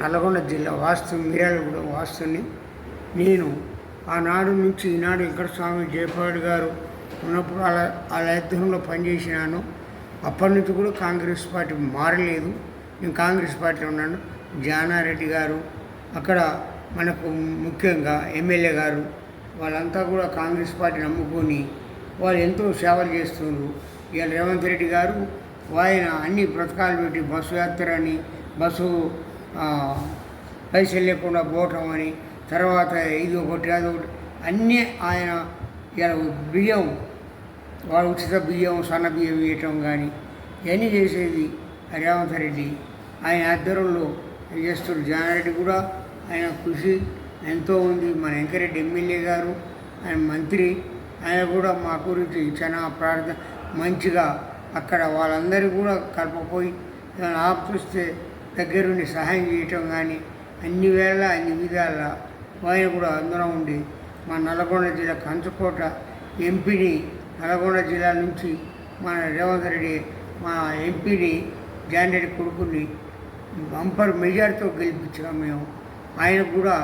నల్గొండ జిల్లా వాస్తు మిర్యాలగూడ వాస్తుని నేను ఆనాడు నుంచి ఈనాడు వెంకటస్వామి జయపాడు గారు ఉన్నప్పుడు అలా ఆ అధ్యయనంలో పనిచేసినాను. అప్పటి నుంచి కూడా కాంగ్రెస్ పార్టీ మారలేదు. నేను కాంగ్రెస్ పార్టీలో ఉన్నాను. జానారెడ్డి గారు అక్కడ మనకు ముఖ్యంగా ఎమ్మెల్యే గారు వాళ్ళంతా కూడా కాంగ్రెస్ పార్టీ నమ్ముకొని వాళ్ళు ఎంతో సేవలు చేస్తున్నారు ఇవాళ రేవంత్ రెడ్డి గారు ఆయన అన్ని పథకాలు పెట్టి బస్సు యాత్ర అని బస్సు పైసలు లేకుండా పోవటం అని తర్వాత ఇది ఒకటి అది ఒకటి అన్నీ ఆయన ఇలా బియ్యం వాడు ఉచిత బియ్యం సన్న బియ్యం ఇవ్వటం కానీ ఇవన్నీ చేసేది రేవంత్ రెడ్డి. ఆయన ఆధ్వర్యంలో చేస్తున్న జానారెడ్డి కూడా ఆయన కృషి ఎంతో ఉంది. మన వెంకరెడ్డి ఎమ్మెల్యే గారు ఆయన మంత్రి ఆయన కూడా మా గురించి చాలా ప్రార్థన మంచిగా అక్కడ వాళ్ళందరూ కూడా కలపపోయి ఆపిస్తే దగ్గరుండి సహాయం చేయటం కానీ అన్ని వేళ అన్ని విధాల ఆయన కూడా అందరం ఉండి మా నల్గొండ జిల్లా కంచుకోట ఎంపీని నల్గొండ జిల్లా నుంచి మన రేవంత్ రెడ్డి మా ఎంపీని జానరెడ్డి కొడుకుని బంపర్ మెజార్టీతో గెలిపించాం మేము. ఆయనకు కూడా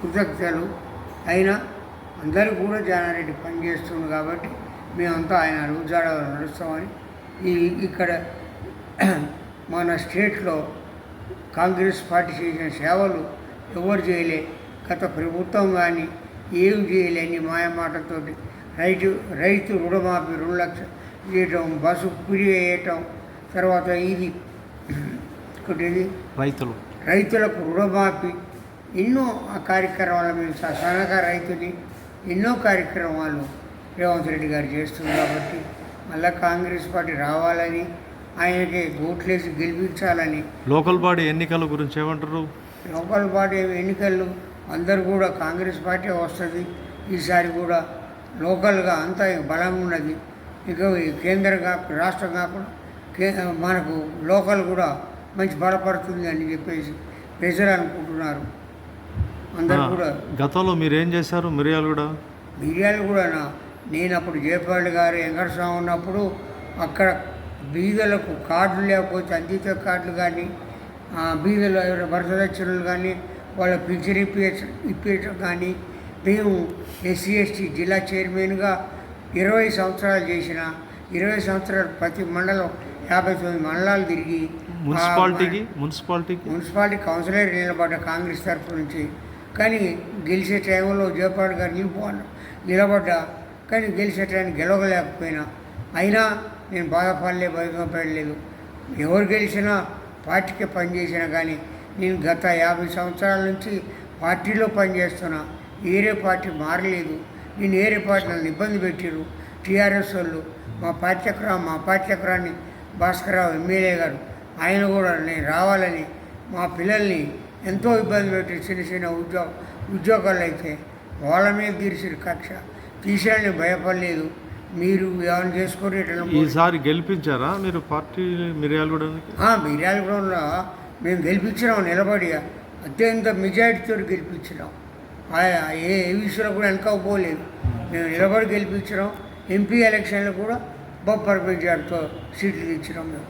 కృతజ్ఞతలు. అయినా అందరూ కూడా జానారెడ్డి పనిచేస్తుంది కాబట్టి మేమంతా ఆయన రోజాడ నడుస్తామని ఈ ఇక్కడ మన స్టేట్లో కాంగ్రెస్ పార్టీ చేసిన సేవలు ఎవరు చేయలే? గత ప్రభుత్వం కానీ ఏం చేయలేని మాయమాటతో రైతు రైతు రుణమాఫీ రెండు లక్షలు చేయటం బస్సు ఫ్రీ వేయటం తర్వాత ఇది ఒకటి రైతులు. రైతులకు రుణమాఫీ. ఎన్నో ఆ కార్యక్రమాలు మేము స- సన్నకారు రైతుని ఎన్నో కార్యక్రమాలు రేవంత్ రెడ్డి గారు చేస్తున్నారు కాబట్టి మళ్ళా కాంగ్రెస్ పార్టీ రావాలని ఆయనకి ఓట్లేసి గెలిపించాలని. లోకల్ బాడీ ఎన్నికల గురించి ఏమంటారు? లోకల్ పార్టీ ఎన్నికల్లో అందరు కూడా కాంగ్రెస్ పార్టీ వస్తుంది. ఈసారి కూడా లోకల్గా అంతా బలంగా ఉన్నది. ఇక కేంద్రం కాకుండా రాష్ట్రం కాకుండా కే మనకు లోకల్ కూడా మంచి బలపడుతుంది అని చెప్పేసి ప్రజలు అనుకుంటున్నారు. అందరు కూడా. గతంలో మీరు ఏం చేశారు? మిరియాలు కూడా? మిరియాలు కూడా నేను అప్పుడు జయపాల్ గారు వెంకటస్వామి ఉన్నప్పుడు అక్కడ బీదలకు కార్డులు లేకపోతే అందిత కార్డులు కానీ బీదలు ఎవరైనా వరదక్షిణలు కానీ వాళ్ళ పింఛన్ ఇప్పించ ఇప్పించడం కానీ మేము ఎస్సీ ఎస్టీ జిల్లా చైర్మన్గా ఇరవై సంవత్సరాలు చేసిన ఇరవై సంవత్సరాలు ప్రతి మండలం యాభై తొమ్మిది మండలాలు తిరిగి మున్సిపాలిటీకి? మున్సిపాలిటీకి? మున్సిపాలిటీ కౌన్సిలర్ నిలబడ్డ కాంగ్రెస్ తరఫు నుంచి. కానీ గెలిచే టైంలో జయపాల్ గారు నిలిపోను నిలబడ్డా. కానీ గెలిచే టైం గెలవలేకపోయినా. అయినా నేను బాధపడలే బాధపడలేదు ఎవరు గెలిచినా పార్టీకి పనిచేసినా కానీ నేను గత యాభై సంవత్సరాల నుంచి పార్టీలో పనిచేస్తున్నా వేరే పార్టీ మారలేదు. నేను వేరే పార్టీ నన్ను ఇబ్బంది పెట్టారు టీఆర్ఎస్ వాళ్ళు మా పాఠ్యక్రమం మా పాఠ్యక్రమాన్ని భాస్కరరావు ఎమ్మెల్యే గారు ఆయన కూడా నేను రావాలని మా పిల్లల్ని ఎంతో ఇబ్బంది పెట్టి చిన్న చిన్న ఉద్యోగ ఉద్యోగాలు అయితే వాళ్ళ మీద తీర్చిన కక్ష. తీసేయాలని భయపడలేదు. మీరు ఏమైనా చేసుకొని ఈసారి గెలిపించారా మీరు పార్టీ మిరియాలు కూడా? మిర్యాలగూడెంలో మేము గెలిపించినాం నిలబడి. అత్యంత మెజారిటీతో గెలిపించినాం. ఏ ఏ విషయంలో కూడా వెనకపోలేదు మేము నిలబడి గెలిపించినాం. ఎంపీ ఎలక్షన్లో కూడా బొప్పర్ మెజార్టీతో సీట్లు ఇచ్చినాం మేము.